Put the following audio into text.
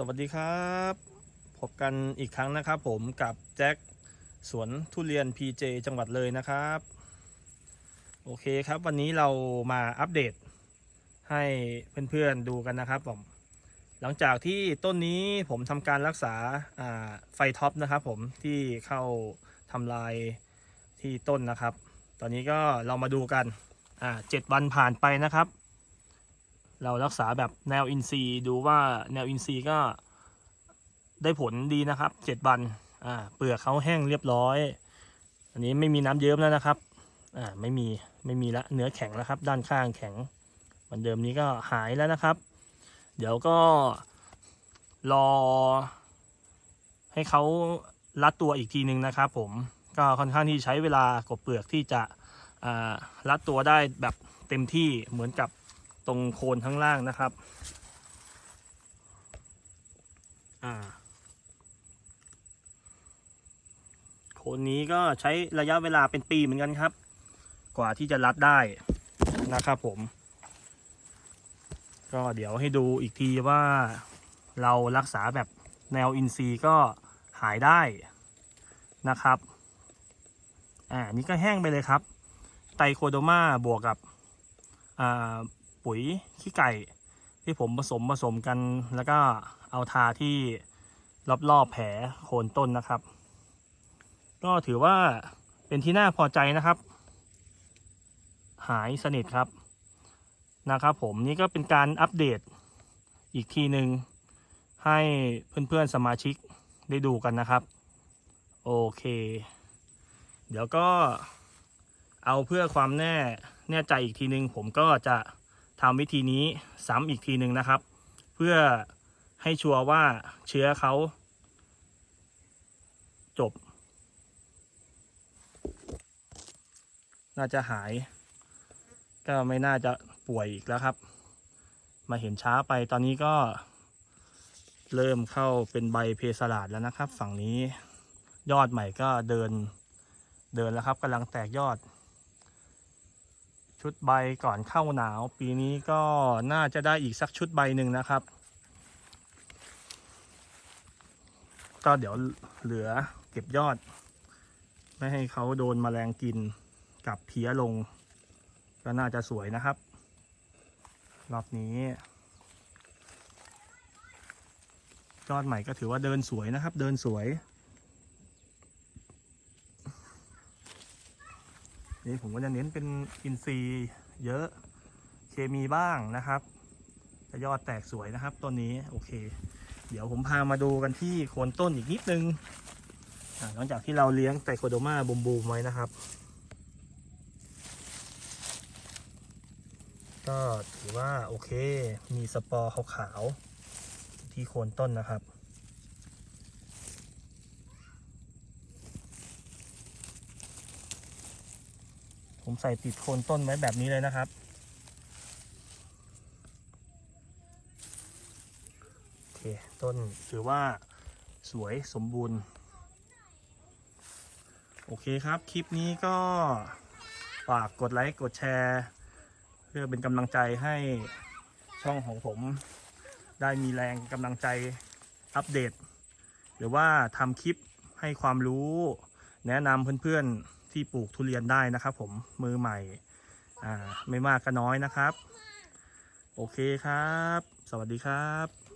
สวัสดีครับ พบกันอีกครั้งนะครับผมกับแจ็คสวนทุเรียน PJ จังหวัดเลยนะครับ โอเคครับวันนี้เรามาอัปเดตให้เพื่อนๆดูกันนะครับผมหลังจากที่ต้นนี้ผมทำการรักษาาไฟท็อปนะครับผมที่เข้าทำลายที่ต้นนะครับ ตอนนี้ก็เรามาดูกันเจ็ดวันผ่านไปนะครับ เรารักษาแบบแนวอินซีดูว่าแนวอินซีก็ได้ผลดีนะครับเจ็ดวันอ่าเปลือกเขาแห้งเรียบร้อย อันนี้ไม่มีน้ำเยิ้มแล้วนะครับอ่าไม่มีไม่มีละเนื้อแข็งแล้วครับ ด้านข้างแข็งเหมือนเดิมนี้ก็หายแล้วนะครับ เดี๋ยวก็รอ ให้เขารัดตัวอีกทีหนึ่งนะครับ ผมก็ค่อนข้างที่ใช้เวลากบเปลือกที่จะรัดตัวได้แบบเต็มที่เหมือนกับ ตรงโคนข้างล่างนะครับ อ่า โคนนี้ก็ใช้ระยะเวลาเป็นปีเหมือนกันครับ กว่าที่จะรัดได้นะครับผม ก็เดี๋ยวให้ดูอีกทีว่าเรารักษาแบบแนวอินทรีก็หายได้นะครับ อ่า นี่ก็แห้งไปเลยครับ ไตโคโดมาบวกกับ อ่า ปุ๋ยขี้ไก่ ที่ผมผสมผสมกัน แล้วก็เอาทาที่รอบๆแผลโคนต้นนะครับ ก็ถือว่าเป็นที่น่าพอใจนะครับ หายสนิทครับนะครับ ผมนี่ก็เป็นการอัปเดตอีกทีหนึ่งให้เพื่อนๆสมาชิกได้ดูกันนะครับ โอเค เดี๋ยวก็เอาเพื่อความแน่แน่ใจอีกทีหนึ่งผมก็จะ ทำวิธีนี้ซ้ำอีกทีหนึ่งนะครับ เพื่อให้ชัวร์ว่าเชื้อเขาจบ น่าจะหาย ก็ไม่น่าจะป่วยอีกแล้วครับ มาเห็นช้าไปตอนนี้ก็เริ่มเข้าเป็นใบเพสลาดแล้วนะครับ ฝั่งนี้ยอดใหม่ก็เดินเดินแล้วครับกำลังแตกยอด ชุดใบก่อนเข้าหนาว ปีนี้ก็น่าจะได้อีกสักชุดใบหนึ่งนะครับ ก็เดี๋ยวเหลือเก็บยอด ไม่ให้เขาโดนแมลงกินกับเพี้ยลง ก็น่าจะสวยนะครับ รอบนี้ ยอดใหม่ก็ถือว่าเดินสวยนะครับ เดินสวย นี่ผมก็จะเน้นเป็นอินทรีย์เยอะเคมีบ้างนะครับแต่ยอดแตกสวยนะครับต้นนี้โอเค เดี๋ยวผมพามาดูกันที่โคนต้นอีกนิดนึงหลังจากที่เราเลี้ยงไตโคโดมาบูมบูมไว้นะครับ ก็ถือว่าโอเค มีสปอร์ขาวๆที่โคนต้นนะครับ ผมใส่ติดโคนต้นไว้แบบนี้เลยนะครับ โอเค ต้นถือว่าสวยสมบูรณ์ โอเคครับ คลิปนี้ก็ฝากกดไลค์กดแชร์ เพื่อเป็นกำลังใจให้ช่องของผมได้มีแรงกำลังใจอัปเดต หรือว่าทำคลิปให้ความรู้ แนะนำเพื่อนๆ ที่ปลูกทุเรียนได้นะครับ ผมมือใหม่ไม่มากก็น้อยนะครับ โอเคครับ สวัสดีครับ